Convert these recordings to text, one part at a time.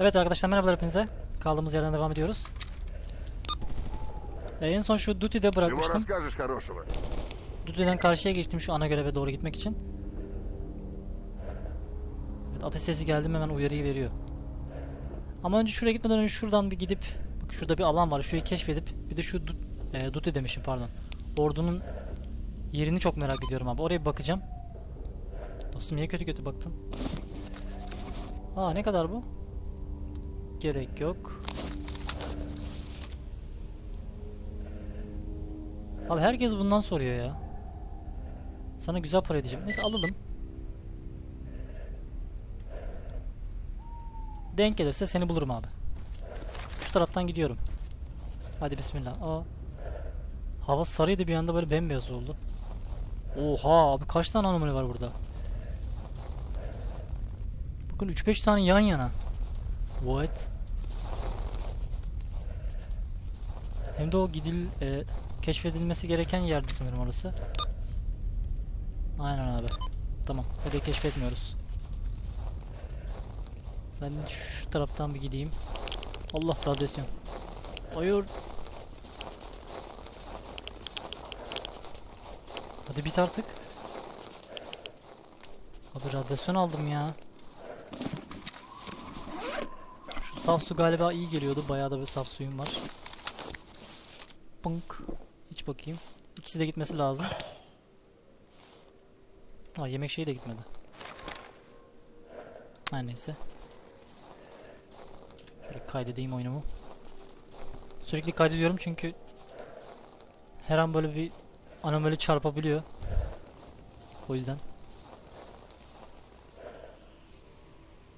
Evet arkadaşlar merhabalar hepinize. Kaldığımız yerden devam ediyoruz. Ee, en son şu Duty'de bırakmıştım. Duty'den karşıya geçtim şu ana göreve doğru gitmek için. Evet, ateş sesi geldi hemen uyarıyı veriyor. Ama önce şuraya gitmeden önce şuradan bir gidip bak şurada bir alan var. Şurayı keşfedip bir de şu Dut, e, Duty demişim pardon. Ordunun yerini çok merak ediyorum abi. Oraya bakacağım. Dostum niye kötü kötü baktın? Aa ne kadar bu? Gerek yok. Abi herkes bundan soruyor ya. Sana güzel para edeceğim. Neyse alalım. Denk gelirse seni bulurum abi. Şu taraftan gidiyorum. Hadi bismillah. Aa. Hava sarıydı bir anda böyle bembeyaz oldu. Oha abi kaç tane anomali var burada? Bakın 3-5 tane yan yana. What? Hem de o gidil e, keşfedilmesi gereken yerdi sanırım orası. Aynen abi. Tamam. Orayı keşfetmiyoruz. Ben şu taraftan bir gideyim. Allah radyasyon. Hayır. Hadi bit artık. Abi radyasyon aldım ya. Şu saf su galiba iyi geliyordu. Bayağı da bir saf suyum var. Pınk. İç bakayım. İkisi de gitmesi lazım. Aa yemek şeyi de gitmedi. Her neyse. Şöyle kaydedeyim oyunumu. Sürekli kaydediyorum çünkü her an böyle bir anomali çarpabiliyor. O yüzden.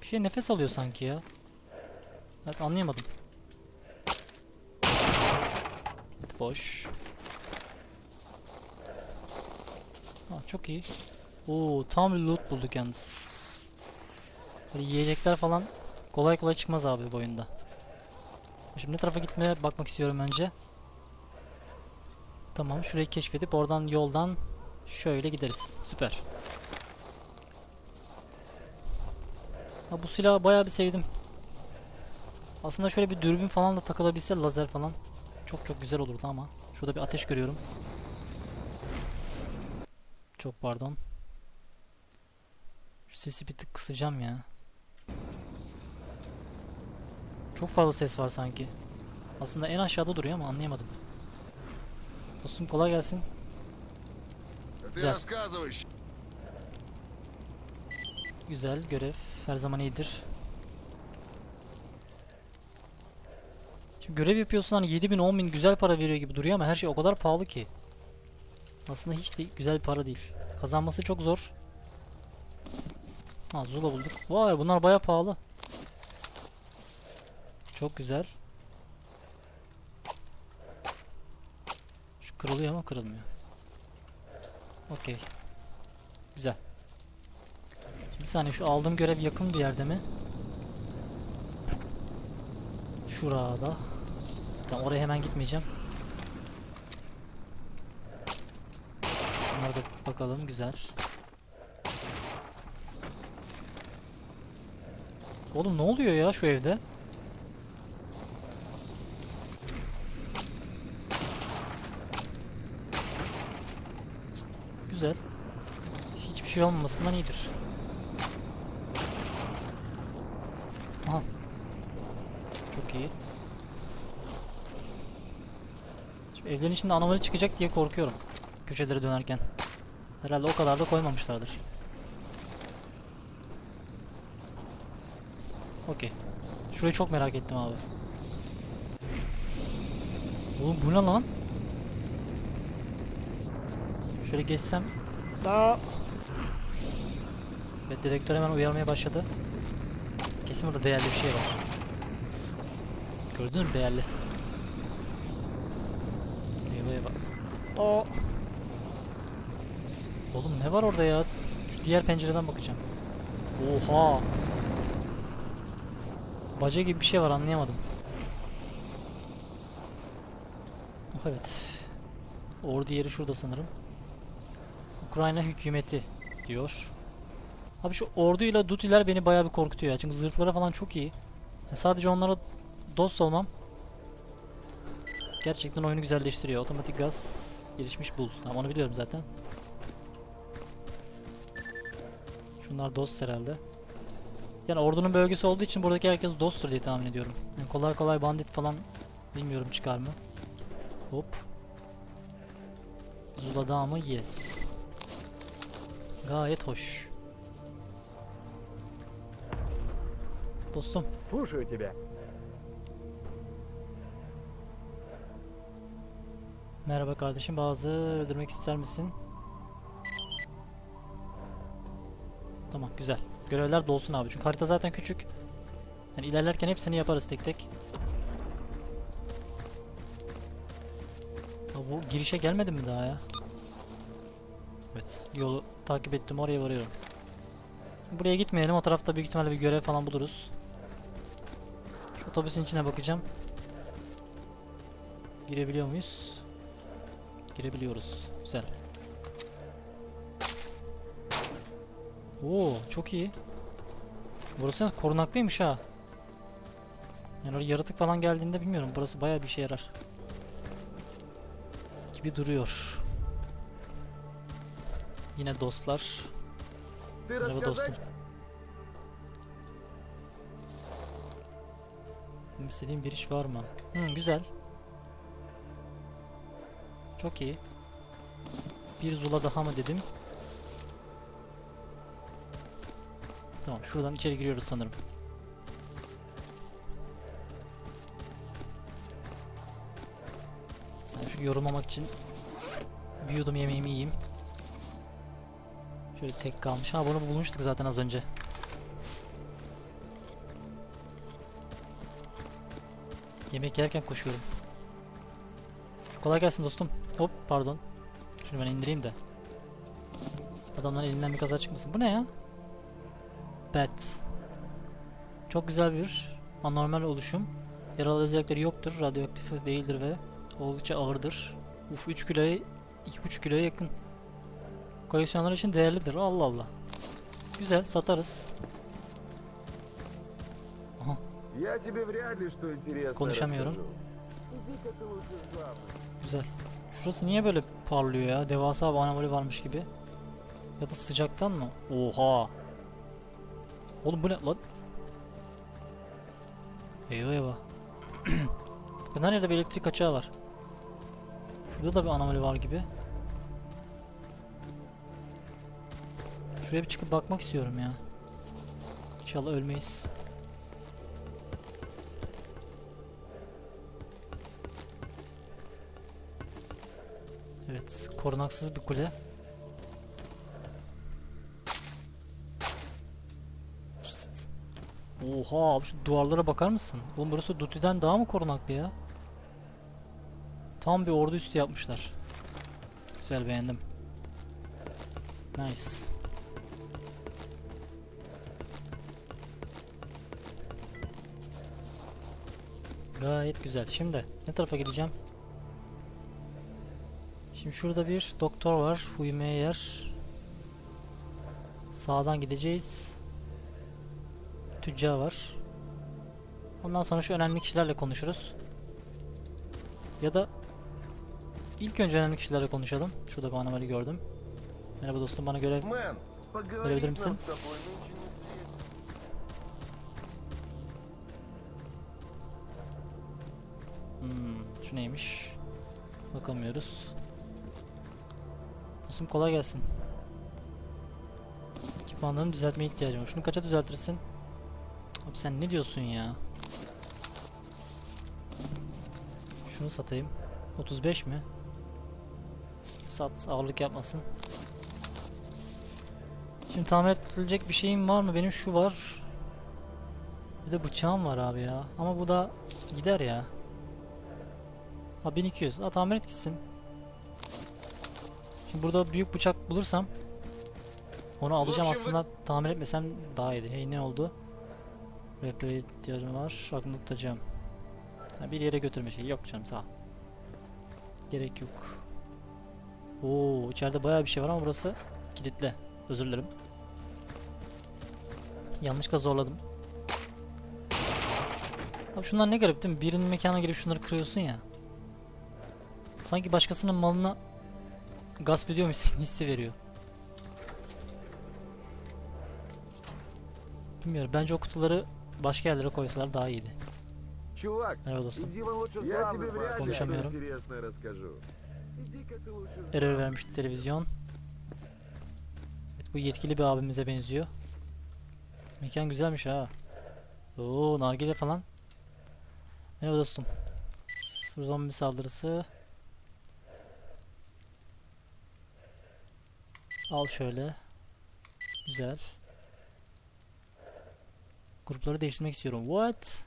Bir şey nefes alıyor sanki ya. Evet anlayamadım. Evet, boş. Ha, çok iyi. Oo tam bir loot bulduk yalnız. Böyle yiyecekler falan kolay kolay çıkmaz abi bu oyunda. Şimdi ne tarafa gitmeye bakmak istiyorum önce. Tamam şurayı keşfedip oradan yoldan şöyle gideriz. Süper. Ha, bu silahı bayağı bir sevdim. Aslında şöyle bir dürbün falan da takılabilse lazer falan çok çok güzel olurdu ama. Şurada bir ateş görüyorum. Çok pardon. Şu sesi bir tık kısacağım ya. Çok fazla ses var sanki. Aslında en aşağıda duruyor ama anlayamadım. Dostum kolay gelsin. Güzel. Güzel görev. Her zaman iyidir. Şimdi görev yapıyorsun hani 7000 10000 güzel para veriyor gibi duruyor ama her şey o kadar pahalı ki. Aslında hiç de güzel para değil. Kazanması çok zor. Ha Zula bulduk. Vay bunlar baya pahalı. Çok güzel. Şu kırılıyor ama kırılmıyor. Okey. Güzel. Bir saniye şu aldığım görev yakın bir yerde mi? Şurada. Tamam oraya hemen gitmeyeceğim. Şunlara da bakalım güzel. Oğlum ne oluyor ya şu evde? Güzel. Hiçbir şey olmamasından iyidir. Aha. Çok iyi. Şimdi evlerin içinde anomali çıkacak diye korkuyorum. Köşelere dönerken. Herhalde o kadar da koymamışlardır. Okey. Şurayı çok merak ettim abi. Oğlum bu ne lan? Şöyle geçsem. Aa! Evet dedektör hemen uyarmaya başladı. Kesin burada değerli bir şey var. Gördün mü değerli? Eyvah eyvah. Aa! Oğlum ne var orada ya? Şu diğer pencereden bakacağım. Oha! Baca gibi bir şey var anlayamadım. Oh, evet. Ordu yeri şurada sanırım. Ukrayna hükümeti diyor. Abi şu orduyla dutiler beni bayağı bir korkutuyor ya. Çünkü zırhları falan çok iyi. E, Sadece onlara dost olmam gerçekten oyunu güzelleştiriyor. Otomatik gaz gelişmiş bul. Tamam onu biliyorum zaten. Şunlar dost herhalde. Yani ordunun bölgesi olduğu için buradaki herkes dosttur diye tahmin ediyorum. Yani kolay kolay bandit falan bilmiyorum çıkar mı. Hop. Zula'da mı? Yes. Gayet hoş. Dostum Слушаю тебя. Merhaba kardeşim bazı öldürmek ister misin? Tamam güzel. Görevler dolsun abi çünkü harita zaten küçük. Yani ilerlerken hepsini yaparız tek tek. Ya bu girişe gelmedim mi daha ya? Evet yolu takip ettim oraya varıyorum. Buraya gitmeyelim o tarafta büyük ihtimalle bir görev falan buluruz. Şu otobüsün içine bakacağım. Girebiliyor muyuz? Girebiliyoruz. Güzel. Oo, çok iyi. Burası korunaklıymış ha. Yani oraya yaratık falan geldiğinde bilmiyorum. Burası bayağı bir işe yarar. Gibi duruyor. Yine dostlar. Merhaba dostum. Benim istediğim bir iş var mı? Hı, güzel. Çok iyi. Bir zula daha mı dedim? Tamam şuradan içeri giriyoruz sanırım. Sen şu yorulmamak için bir yudum yemeğimi yiyeyim. Şöyle tek kalmış. Ha bunu bulmuştuk zaten az önce. Yemek yerken koşuyorum. Kolay gelsin dostum. Hop pardon. Şunu ben indireyim de. Adamların elinden bir kaza çıkmasın. Bu ne ya? Bet. Çok güzel bir anormal oluşum. Yaralı özellikleri yoktur. Radyoaktif değildir ve oldukça ağırdır. Uf 3 kiloya 2,5 kiloya yakın. Koleksiyonlar için değerlidir. Allah Allah. Güzel satarız. Konuşamıyorum. Güzel. Şurası niye böyle parlıyor ya? Devasa bir anomali varmış gibi. Ya da sıcaktan mı? Oha. Oğlum bu ne lan? Eyvah eyvah. Her yerde bir elektrik açığı var. Şurada da bir anomali var gibi. Şuraya bir çıkıp bakmak istiyorum ya. İnşallah ölmeyiz. Evet, korunaksız bir kule. Pst. Oha abi şu duvarlara bakar mısın? Oğlum burası Duti'den daha mı korunaklı ya? Tam bir ordu üstü yapmışlar. Güzel beğendim. Nice. Gayet güzel. Şimdi ne tarafa gideceğim? Şimdi şurada bir doktor var. Uyumaya yer. Sağdan gideceğiz. Tüccar var. Ondan sonra şu önemli kişilerle konuşuruz. Ya da ilk önce önemli kişilerle konuşalım. Şurada bir anomali gördüm. Merhaba dostum bana görev verebilir misin? Hmm, şu neymiş? Bakamıyoruz. Dostum kolay gelsin. Ekipmanlarımı düzeltmeye ihtiyacım var. Şunu kaça düzeltirsin? Abi sen ne diyorsun ya? Şunu satayım. 35 mi? Sat ağırlık yapmasın. Şimdi tamir edilecek bir şeyim var mı? Benim şu var. Bir de bıçağım var abi ya. Ama bu da gider ya. Ha 1200. Ha tamir et gitsin. Şimdi burada büyük bıçak bulursam onu alacağım aslında tamir etmesem daha iyiydi. Hey ne oldu? Rehbere ihtiyacım var. Aklımda tutacağım. Ha, bir yere götürme şey yok canım sağ ol. Gerek yok. Oo içeride bayağı bir şey var ama burası kilitli. Özür dilerim. Yanlışlıkla zorladım. Abi şunlar ne garip değil mi? Birinin mekana girip şunları kırıyorsun ya. Sanki başkasının malına gasp ediyormuşsun hissi veriyor. Bilmiyorum. Bence o kutuları başka yerlere koysalar daha iyiydi. Чувак, Merhaba dostum. иди вон лучше Я тебе вряд ли что Konuşamıyorum. интересное расскажу. Иди-ка ты лучше Error vermişti televizyon. Evet, bu yetkili bir abimize benziyor. Mekan güzelmiş ha. Oo nargile falan. Merhaba dostum. S- Zombi saldırısı. Al şöyle. Güzel. Grupları değiştirmek istiyorum. What?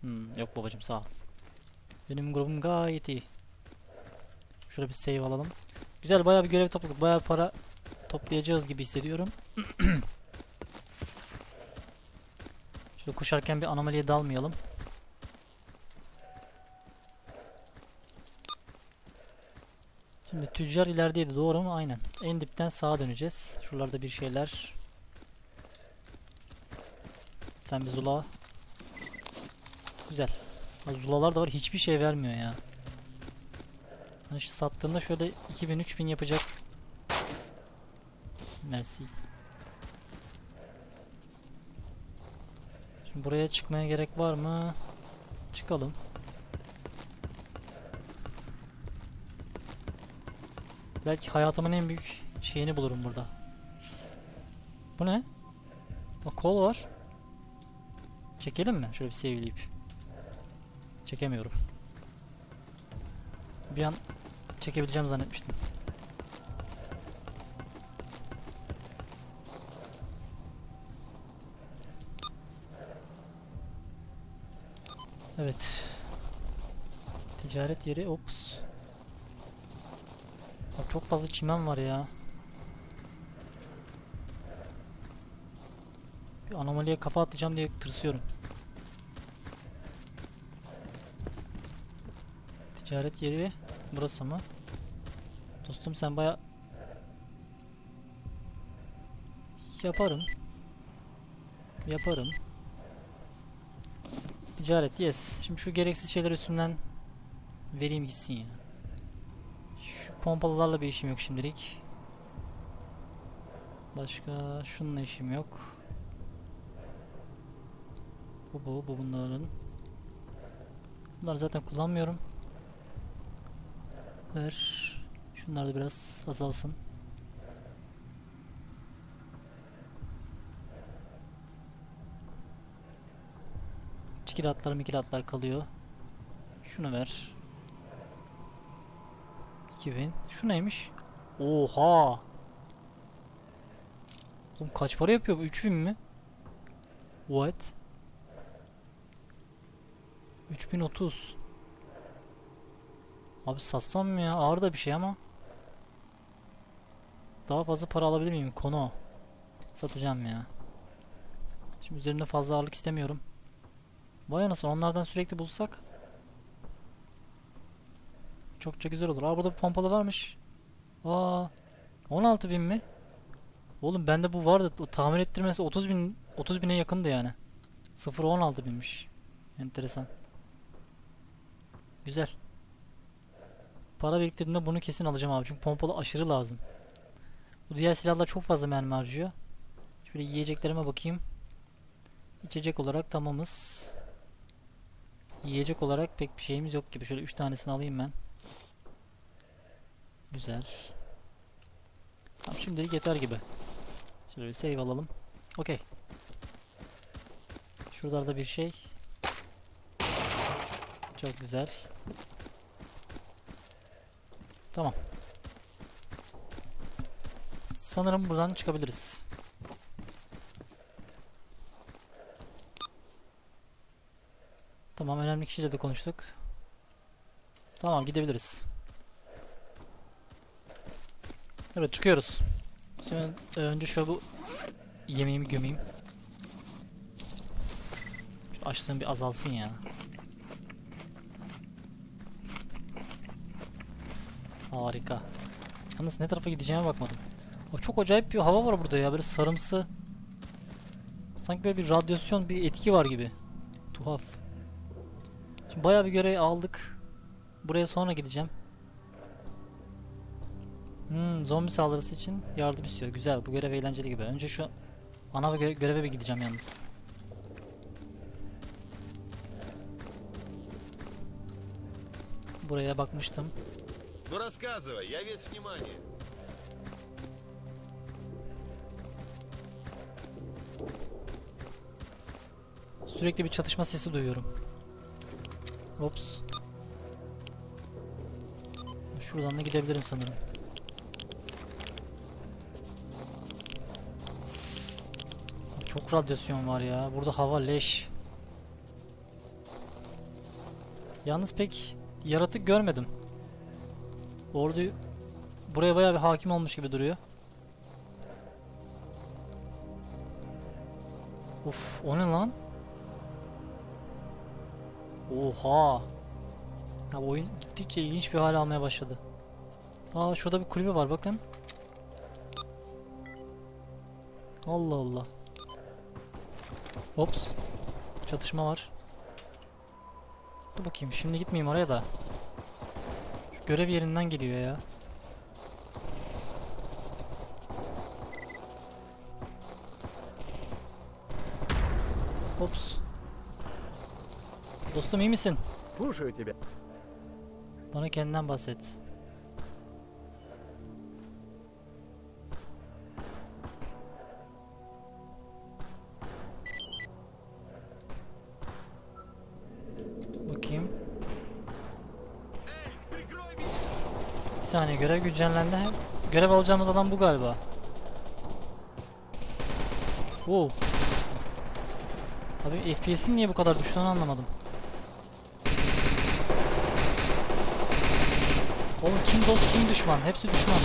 Hmm, yok babacım sağ ol. Benim grubum gayet iyi. Şöyle bir save alalım. Güzel bayağı bir görev topladık. Bayağı para toplayacağız gibi hissediyorum. Şöyle koşarken bir anomaliye dalmayalım. Şimdi tüccar ilerideydi doğru mu? Aynen. En dipten sağa döneceğiz. Şuralarda bir şeyler. Efendim Zula. Güzel. Zulalar da var hiçbir şey vermiyor ya. Hani şu sattığımda şöyle 2000 3000 yapacak. Mersi. Şimdi buraya çıkmaya gerek var mı? Çıkalım. Belki hayatımın en büyük şeyini bulurum burada. Bu ne? Bak kol var. Çekelim mi? Şöyle bir sevileyip. Çekemiyorum. Bir an çekebileceğim zannetmiştim. Evet. Ticaret yeri ops. Çok fazla çimen var ya. Bir anomaliye kafa atacağım diye tırsıyorum. Ticaret yeri burası mı? Dostum sen baya yaparım. Yaparım. Ticaret yes. Şimdi şu gereksiz şeyler üstünden vereyim gitsin ya. Şu pompalılarla bir işim yok şimdilik. Başka şununla işim yok. Bu bu bu bunların. Bunları zaten kullanmıyorum. Ver. Şunlar da biraz azalsın. Çikilatlar mikilatlar kalıyor. Şunu ver. 2000. Şu neymiş? Oha! Oğlum kaç para yapıyor bu? 3000 mi? What? 3030. Abi satsam mı ya? Ağır da bir şey ama. Daha fazla para alabilir miyim? Konu. Satacağım ya. Şimdi üzerimde fazla ağırlık istemiyorum. Vay anasını onlardan sürekli bulsak. Çok çok güzel olur. Aa burada bir pompalı varmış. Aa 16 bin mi? Oğlum bende bu vardı. O tamir ettirmesi 30 bin 30 bine yakındı yani. 0 16 binmiş. Enteresan. Güzel. Para biriktirdiğimde bunu kesin alacağım abi. Çünkü pompalı aşırı lazım. Bu diğer silahlar çok fazla mermi harcıyor. Şöyle yiyeceklerime bakayım. İçecek olarak tamamız. Yiyecek olarak pek bir şeyimiz yok gibi. Şöyle 3 tanesini alayım ben. Güzel. Tamam şimdilik yeter gibi. Şöyle bir save alalım. Okey. Şuralarda bir şey. Çok güzel. Tamam. Sanırım buradan çıkabiliriz. Tamam önemli kişiyle de konuştuk. Tamam gidebiliriz. Evet çıkıyoruz. Şimdi e, önce şu bu yemeğimi gömeyim. Şu açlığım bir azalsın ya. Harika. Yalnız ne tarafa gideceğime bakmadım. Abi çok acayip bir hava var burada ya böyle sarımsı. Sanki böyle bir radyasyon bir etki var gibi. Tuhaf. Şimdi bayağı bir görev aldık. Buraya sonra gideceğim Hmm, zombi saldırısı için yardım istiyor. Güzel bu görev eğlenceli gibi. Önce şu ana gö- göreve bir gideceğim yalnız. Buraya bakmıştım. Ну рассказывай, я весь внимание. Sürekli bir çatışma sesi duyuyorum. Ops. Şuradan da gidebilirim sanırım. Çok radyasyon var ya. Burada hava leş. Yalnız pek yaratık görmedim. Ordu buraya bayağı bir hakim olmuş gibi duruyor. Of, o ne lan? Oha. Ya bu oyun gittikçe ilginç bir hal almaya başladı. Aa şurada bir kulübe var bakın. Allah Allah. Ops. Çatışma var. Dur bakayım şimdi gitmeyeyim oraya da. Şu görev yerinden geliyor ya. Ops. Dostum iyi misin? Bana kendinden bahset. Bir saniye görev güncellendi. Görev alacağımız adam bu galiba. Oo. Abi FPS'im niye bu kadar düştü onu anlamadım. Oğlum kim dost kim düşman? Hepsi düşman.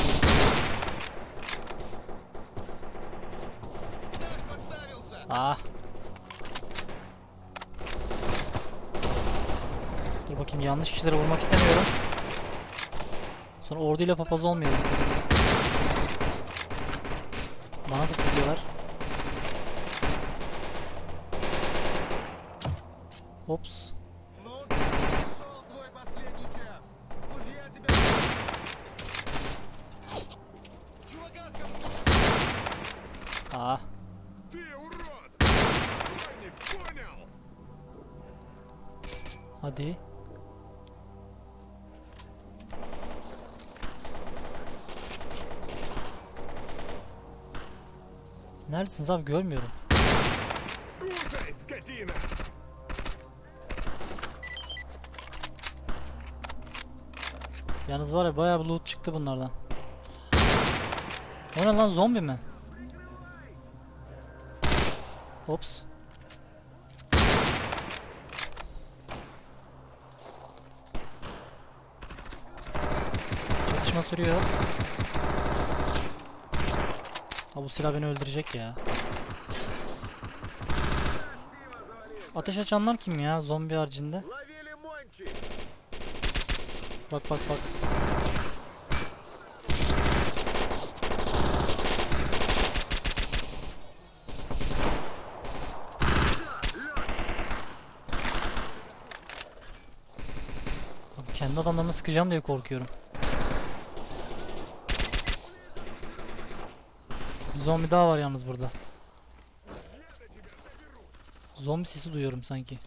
Ah. Dur bakayım yanlış kişilere vurmak istemiyorum. Sonra orduyla papaz olmayalım. Bana da sıkıyorlar. Hops. Aa. Hadi. Neredesiniz abi görmüyorum. Yalnız var ya bayağı bir loot çıktı bunlardan. O ne lan zombi mi? Ops. Çatışma sürüyor. Bu silah beni öldürecek ya. Şu ateş açanlar kim ya zombi haricinde? Bak bak bak. Kendi adamlarını sıkacağım diye korkuyorum. Zombi daha var yalnız burada. Zombi sesi duyuyorum sanki.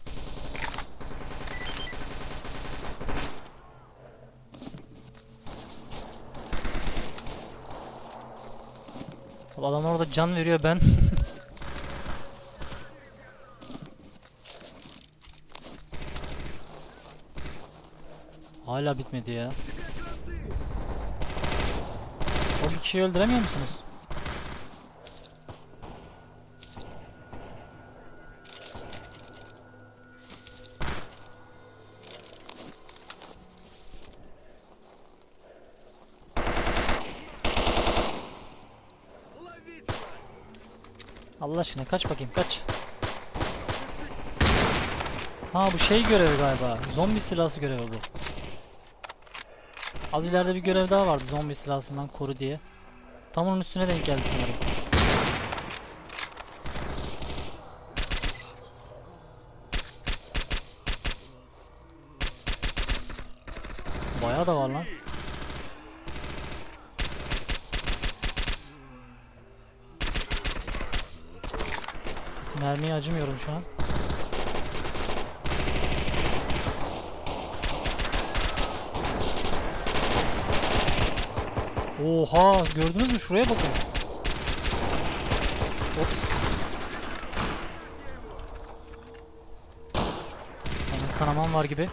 Abi Adam orada can veriyor ben. Hala bitmedi ya. O bir kişiyi öldüremiyor musunuz? içine. Kaç bakayım kaç. Ha bu şey görevi galiba. Zombi silahı görevi bu. Az ileride bir görev daha vardı zombi silahından koru diye. Tam onun üstüne denk geldi sanırım. Bayağı da var lan. Mermiye acımıyorum şu an. Oha gördünüz mü şuraya bakın. Ops. Senin kanaman var gibi.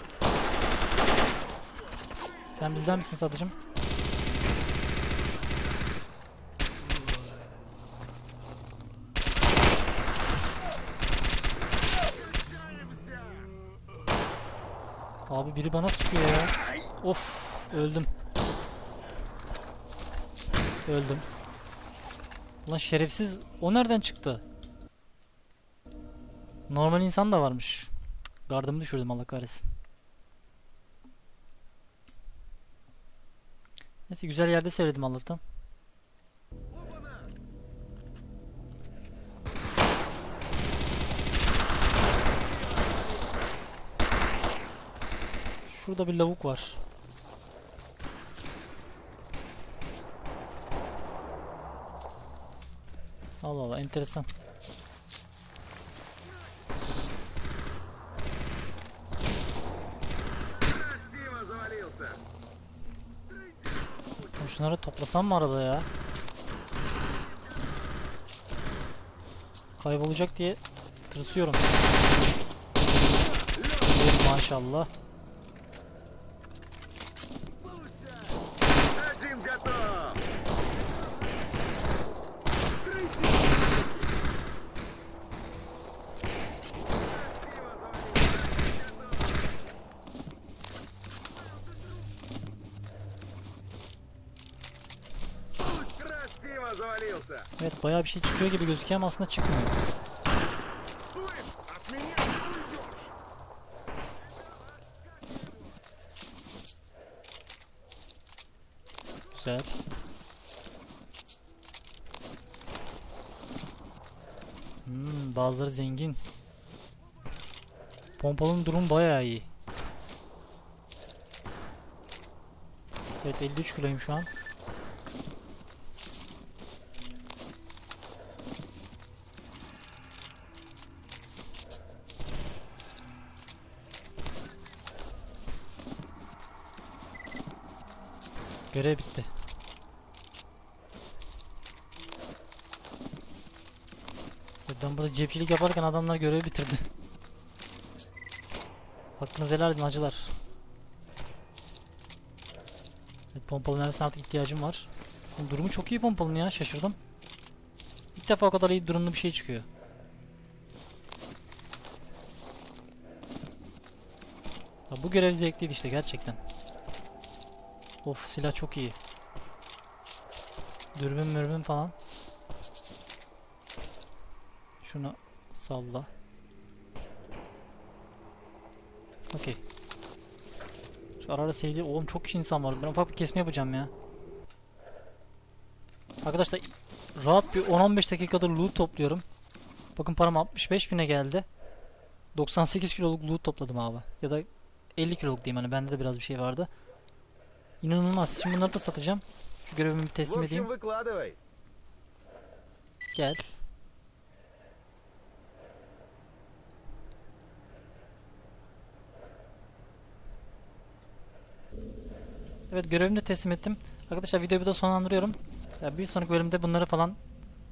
Sen bizden misin sadıcım? Abi biri bana sıkıyor ya. Of öldüm. Öldüm. Ulan şerefsiz o nereden çıktı? Normal insan da varmış. Gardımı düşürdüm Allah kahretsin. Neyse güzel yerde seyredim Allah'tan. Şurada bir lavuk var. Allah Allah enteresan. Şunları toplasam mı arada ya? Kaybolacak diye tırsıyorum. Maşallah. Evet bayağı bir şey çıkıyor gibi gözüküyor ama aslında çıkmıyor. Güzel. Hmm, bazıları zengin. Pompalının durum bayağı iyi. Evet 53 kiloyum şu an. Görev bitti. Ben burada cepçilik yaparken adamlar görevi bitirdi. Hakkınızı helal edin hacılar. Evet, pompalı mermisine artık ihtiyacım var. Oğlum durumu çok iyi pompalının ya şaşırdım. İlk defa o kadar iyi durumlu bir şey çıkıyor. Ya bu görev zevkliydi işte gerçekten. Of silah çok iyi. Dürbün mürbün falan. Şunu salla. Okey. Şu ara sevdiği oğlum çok insan var. Ben ufak bir kesme yapacağım ya. Arkadaşlar rahat bir 10-15 dakikadır loot topluyorum. Bakın param 65 bine geldi. 98 kiloluk loot topladım abi. Ya da 50 kiloluk diyeyim hani bende de biraz bir şey vardı. İnanılmaz. Şimdi bunları da satacağım. Şu görevimi teslim edeyim. Gel. Evet görevimi de teslim ettim. Arkadaşlar videoyu burada sonlandırıyorum. Ya bir sonraki bölümde bunları falan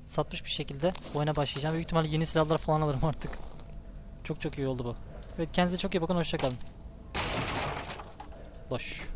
satmış bir şekilde oyuna başlayacağım. Büyük ihtimalle yeni silahlar falan alırım artık. Çok çok iyi oldu bu. Evet kendinize çok iyi bakın hoşçakalın. Boş.